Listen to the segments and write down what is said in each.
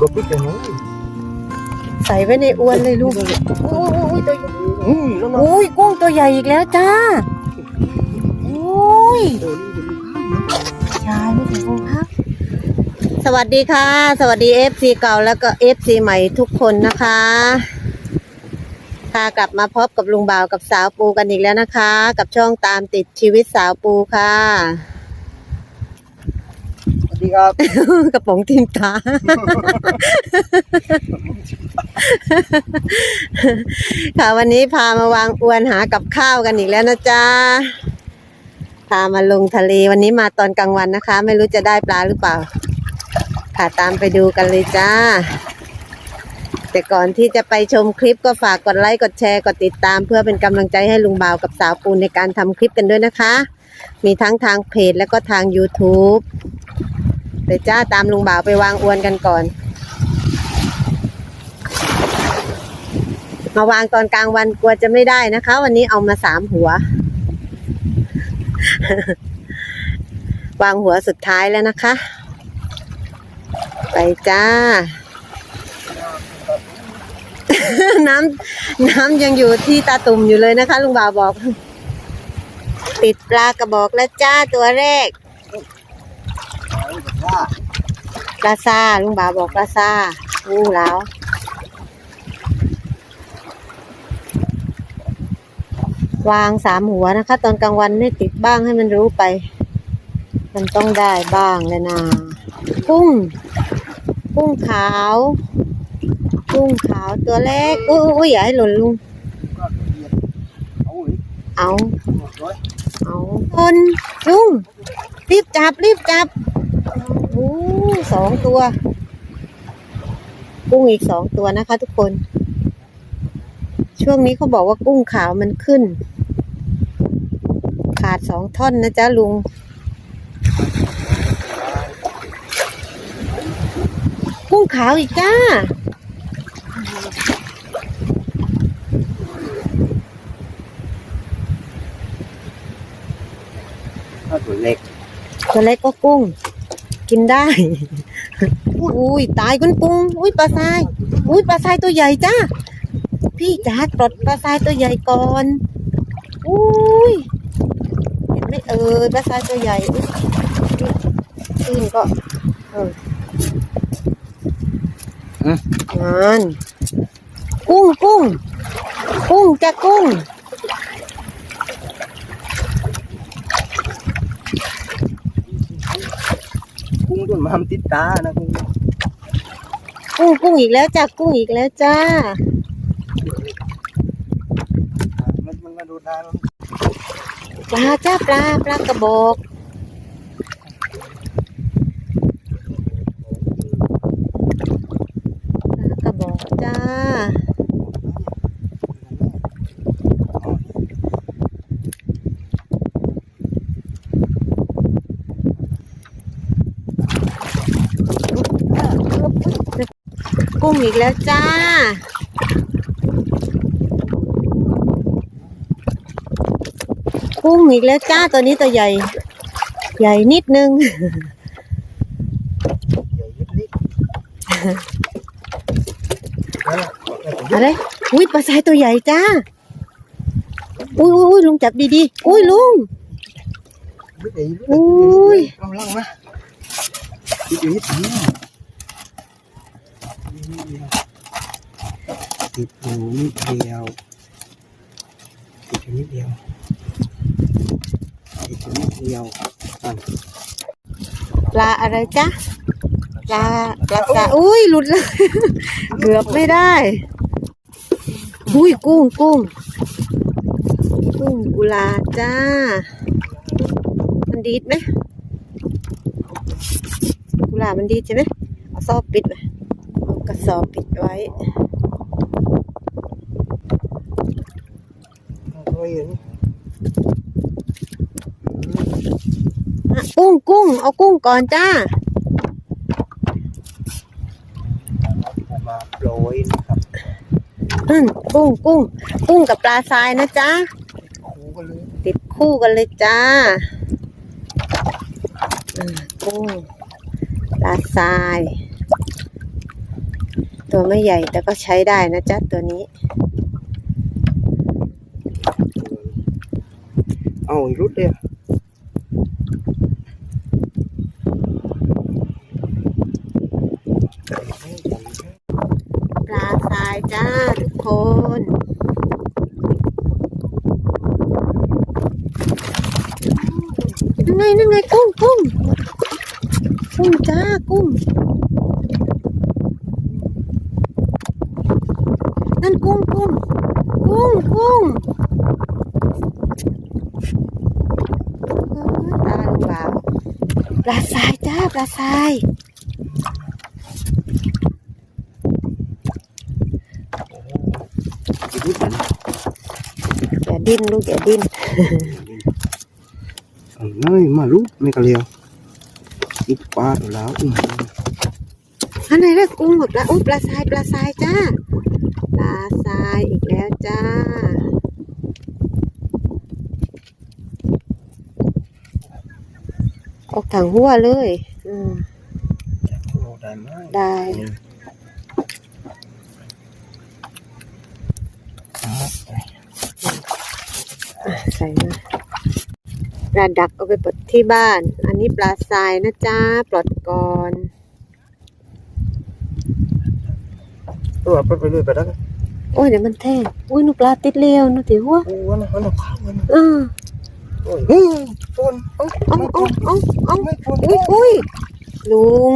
ก็ปิดอย่างนี้ใส่ไว้ในอวนเลยลูกโอ้ยตัวอืมแล้วนะโอ้ยกุ้งตัวใหญ่อีกแล้วจ้าโอ้ยโอ้นี่จะมีข้าวนะชายไม่ถึงกุ้งครับสวัสดีค่ะ สวัสดีเอฟซีเก่าแล้วก็เอฟซีใหม่ทุกคนนะคะค่ะกลับมาพบกับลุงบ่าวกับสาวปูกันอีกแล้วนะคะ กับช่องตามติดชีวิตสาวปูค่ะสวัส ดีครับ กระป๋องทิมตา ค่ะวันนี้พามาวางอวนหากับข้าวกันอีกแล้วนะจ๊ะ พามาลงทะเลวันนี้มาตอนกลางวันนะคะ ไม่รู้จะได้ปลาหรือเปล่า ค่ะตามไปดูกันเลยจ้า แต่ก่อนที่จะไปชมคลิปก็ฝากกดไลค์ กดแชร์ กดติดตาม เพื่อเป็นกำลังใจให้ลุงบ่าวกับสาวปูนในการทำคลิปกันด้วยนะคะมีทั้งทางเพจและก็ทาง YouTube เดี๋ยวจ้าตามลุงบ่าวไปวางอวนกันก่อน มาวางตอนกลางวันกลัวจะไม่ได้นะคะ วันนี้เอามาสามหัว วางหัวสุดท้ายแล้วนะคะ ไปจ้า น้ำน้ำยังอยู่ที่ตาตุ่มอยู่เลยนะคะ ลุงบ่าวบอก ติดปลากระบอกแล้วจ้าตัวแรก ปลาซาลุงบ่าวบอกปลาซาอู้แล้ววางสามหัวนะคะ ตอนกลางวันไม่ติดบ้างให้มันรู้ไป มันต้องได้บ้างเลยนะกุ้งกุ้งขาวกุ้งขาวตัวเล็กอุ้ยอุ้ยอย่าให้หล่นลุงเอาเอาคนลุงรีบจับรีบจับ สองตัว กุ้งอีกสองตัวนะคะ ทุกคน ช่วงนี้เขาบอกว่ากุ้งขาวมันขึ้น ขาดสองท่อนนะจ๊ะลุง กุ้งขาวอีกจ้าถ้าตัวเล็กตัวเล็กก็กุ้ง กินได้ อุ้ยตายคุณปุง อุ้ยปลาทราย อุ้ยปลาทรายตัวใหญ่จ้า พี่จ๋าปลดปลาทรายตัวใหญ่ก่อน อุ้ยเห็นไหมเออปลาทรายตัวใหญ่อุ๊ยขึ้นก็เออนั่นกุ้งกุ้งกุ้งจะกุ้ง กุ้งต้นมามติดตานะกุ้งกุ้งกุ้งอีกแล้วจ้ากุ้งอีกแล้วจ้า มันมันมาดูดานปลาจ้าปลาปลากระบอกปลากระบอกจ้า กุ้งอีกแล้วจ้า กุ้งอีกแล้วจ้าตัวนี้ตัวใหญ่ ใหญ่นิดนึงใหญ่ยิบนิดอะไร อุ้ยปลาทรายตัวใหญ่จ้า อุ้ยอุ้ยลุงจับดีๆ อุ้ยลุง อุ้ยเอาล่างนะติดอยู่นิดเดีย ติดอยู่นิดเดียวติดอยู่นิดเดียวติดอยู่นิดเดียวอะปลาอะไรจ้าปลาปลาซาอุ้ยหลุดเลยเกือบไม่ได้อุ้ยกุ้งกุ้งกุ้งกุลาจ้า มันดีดไหมกุลามันดีดใช่ไหมเอาซอบปิดไว้เอาก ระสอบปิดไว้เอาไว้อย่างนี้อะกุ้งกุ้งเอากุ้งก่อนจ้าเอามาโปรยนะครับอืมกุ้งกุ้งกุ้งกับปลาทรายนะจ๊ะคู่กันเลยติดคู่กันเลยจ้าอ่ากุ้งปลาทราย ตัวไม่ใหญ่แต่ก็ใช้ได้นะจ๊ะตัวนี้ เอาอีกรุดเลยอะปลาทรายจ้าทุกคนนั่นไงนั่นไงกุ้งกุ้งกุ้งจ้ากุ้ง นั่นกุ้งกุ้งกุ้งกุ้งเออตาลุงบ่าว ปลาทรายจ้าปลาทรายอีกรุดมันอย่าดิ้นลูกอย่าดิ้นเอาน้อยมารุดไม่กระเลียวอีกปลาตัวแล้วอืมอันไหนเรียกกุ้งหมดแล้วอุ้ยปลาทรายปลาทรายจ้าปลาทรายอีกแล้วจ้า ออกทางหัวเลย อืมโอ้ได้ไหมได้อะใส่มาปลาดักเอาไปปลดที่บ้าน อันนี้ปลาทรายนะจ้าปลดก่อนตัวไปไปเรื่อยไปแล้วกันโอ้ยเดี๋ยวมันแท่งอุ้ยหนูปลาติดเลี้ยวหนูติหัวโอ้วันนั้นวันนั้นข้าววันนั้น อ่าโอ้ยเฮ้ยฝนเอ้าเอาเอาเอาเอาไม่ฝนอุ้ยอุ้ยลุง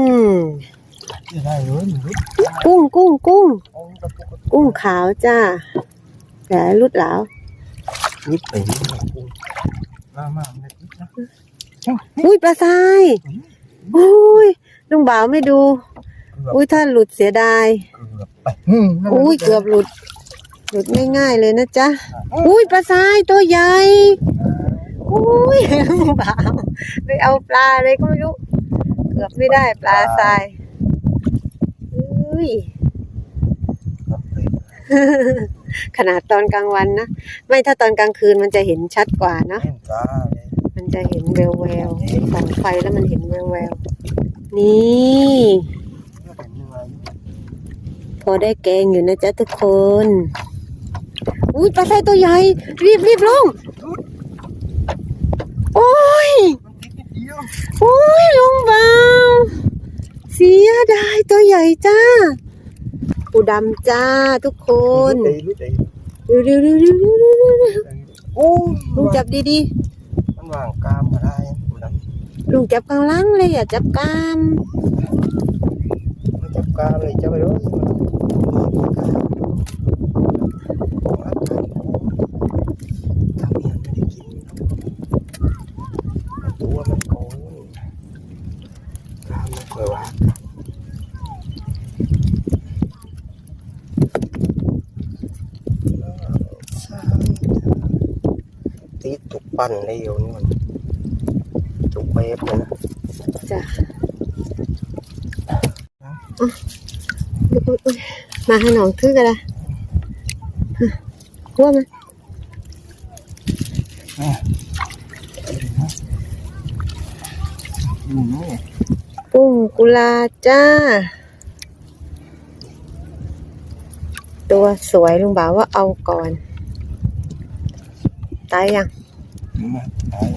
จะได้เลยหนูรุดกุ้งกุ้งกุ้งเอาตะปุกกุ้งขาวจ้าแหลรุดหลาวนิดไปนิดหน่อยกูมามาไม่นิดนะอุ้ยปลาทรายอุ้ยลุงบ่าวไม่ดู อุ้ยถ้าหลุดเสียดายเกือบไปอืมนั่นน่ะอุ้ยเกือบหลุด หลุดง่ายๆเลยนะจ๊ะ อุ้ยปลาทรายตัวใหญ่อุ้ ยลุงบ่าวไปเอาปลาอะไรก็ไม่รู้ เกือบไม่ได้ปลาทรายอุ้ย ขนาดตอนกลางวันนะ ไม่ถ้าตอนกลางคืนมันจะเห็นชัดกว่าเนอะมันจะเห็นแววแววส่องไฟแล้วมันเห็นแววแววนี่พอได้แกงอยู่นะจ๊ะทุกคน อุ้ยปลาไส้ตัวใหญ่ รีบรีบลง โอ้ย มันติดนิดเดียว โอ้ยลุงเบาเสียดายตัวใหญ่จ้าปูดำจ้าทุกคนเร็วเร็วเร็วเร็วเร็วเร็วโอ้ลุงจับดีดีมันวางกามมาได้กูดๆลุงจับกลางล่างเลยอย่าจับกามจับกามเลยจะไปรู้ทำยังไม่ได้กินตัวมันโกง กามมันเคยวางตีตุกปั่นเลยอยู่นี่มันตุกเวฟเลยนะจ้ะอุ๊ยอุ๊ยอุ๊ยมาให้หนองทื่อกันละหัวมันอืม กุ้งกุลาจ้า ตัวสวยลุงบ่าวว่าเอาก่อน ตายยังมาตาย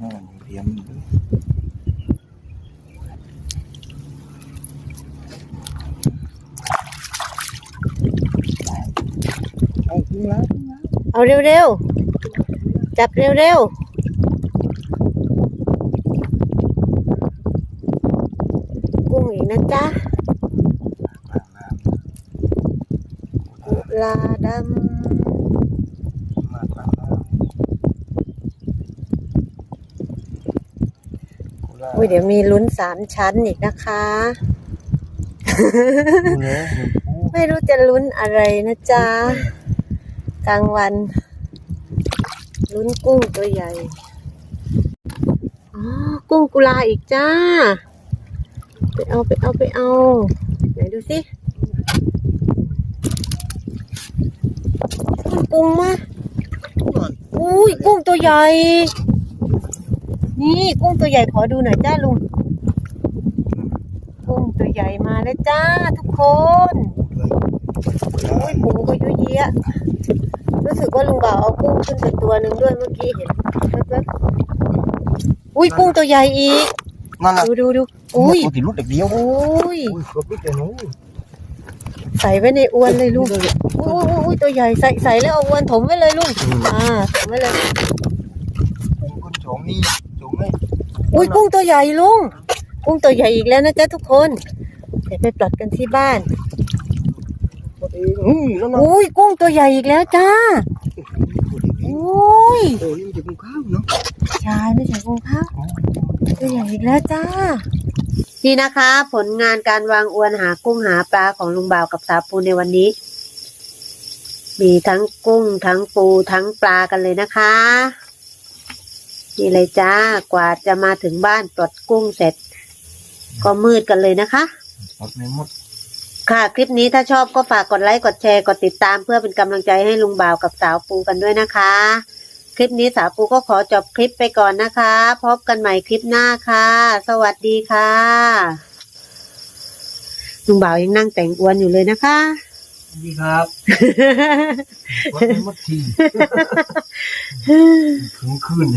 อ่าเรียมเอาขึ้นแล้วขึ้นแล้วเอาเร็วๆ จับเร็วๆ กุ้งอีก นะจ๊ะกุลาดมาตามมาำอุ้ยเดี๋ยวมีลุ้นสามชั้นอีกนะคะเนื้อหนึ่งปูไม่รู้จะลุ้นอะไรนะจ๊ะ กลางวัน ลุ้นกุ้งตัวใหญ่ อ๋อ กุ้งกุลาอีกจ้า ไปเอาไปเอาไปเอาไหนดูสิกุ้งมาอุ้ยกุ้งตัวใหญ่ นี่กุ้งตัวใหญ่ขอดูหน่อยจ้าลุงกุ้งตัวตัวใหญ่มาแล้วจ้าทุกคนเลยอุ้ยปูก็เยอะแยะรู้สึกว่าลุงบ่าวเอากุ้งขึ้นไปตัวหนึ่งด้วยเมื่อกี้เห็นแว๊บๆอุ้ยกุ้งตัวใหญ่อีกนั่นแหละดูดูดู อุ้ยปกติรุดเด็กเดียวอุ้ยอุ้ยกดนิดเดียวนู้นใส่ไว้ในอวนเลยลูกอุ้ยอุ้ยอุ้ยตัวใหญ่ใส่ใส่แล้วเอาอวนถมไว้เลยลุงอ่าถมไว้เลยผมคนโฉมนี่โฉมไม่อุ้ยกุ้งตัวใหญ่ลุงกุ้งตัวใหญ่อีกแล้วนะจ๊ะทุกคนเดี๋ยวไปปลดกันที่บ้านกดเองอืมแล้วนะอุ้ยกุ้งตัวใหญ่อีกแล้วจ้าอุ้ยโอ้นี่มันจะกุ้งข้าวเนาะใช่ไม่ใช่กุ้งข้าวตัวใหญ่อีกแล้วจ้า นี่นะคะ ผลงานการวางอวนหากุ้งหาปลาของลุงบ่าวกับสาวปูในวันนี้ มีทั้งกุ้งทั้งปูทั้งปลากันเลยนะคะนี่เลยจ้ากว่าจะมาถึงบ้านปลดกุ้งเสร็จ ก็มืดกันเลยนะคะหมดในหมดค่ะ คลิปนี้ถ้าชอบก็ฝากกดไลค์ กดแชร์ กดติดตามเพื่อเป็นกำลังใจให้ลุงบ่าวกับสาวปูกันด้วยนะคะ คลิปนี้สาวปูก็ขอจบคลิปไปก่อนนะคะ พบกันใหม่คลิปหน้าค่ะ สวัสดีค่ะลุงบ่าวยังนั่งแต่งอวนอยู่เลยนะคะดีครับกดในหมดทีถึงขึ้น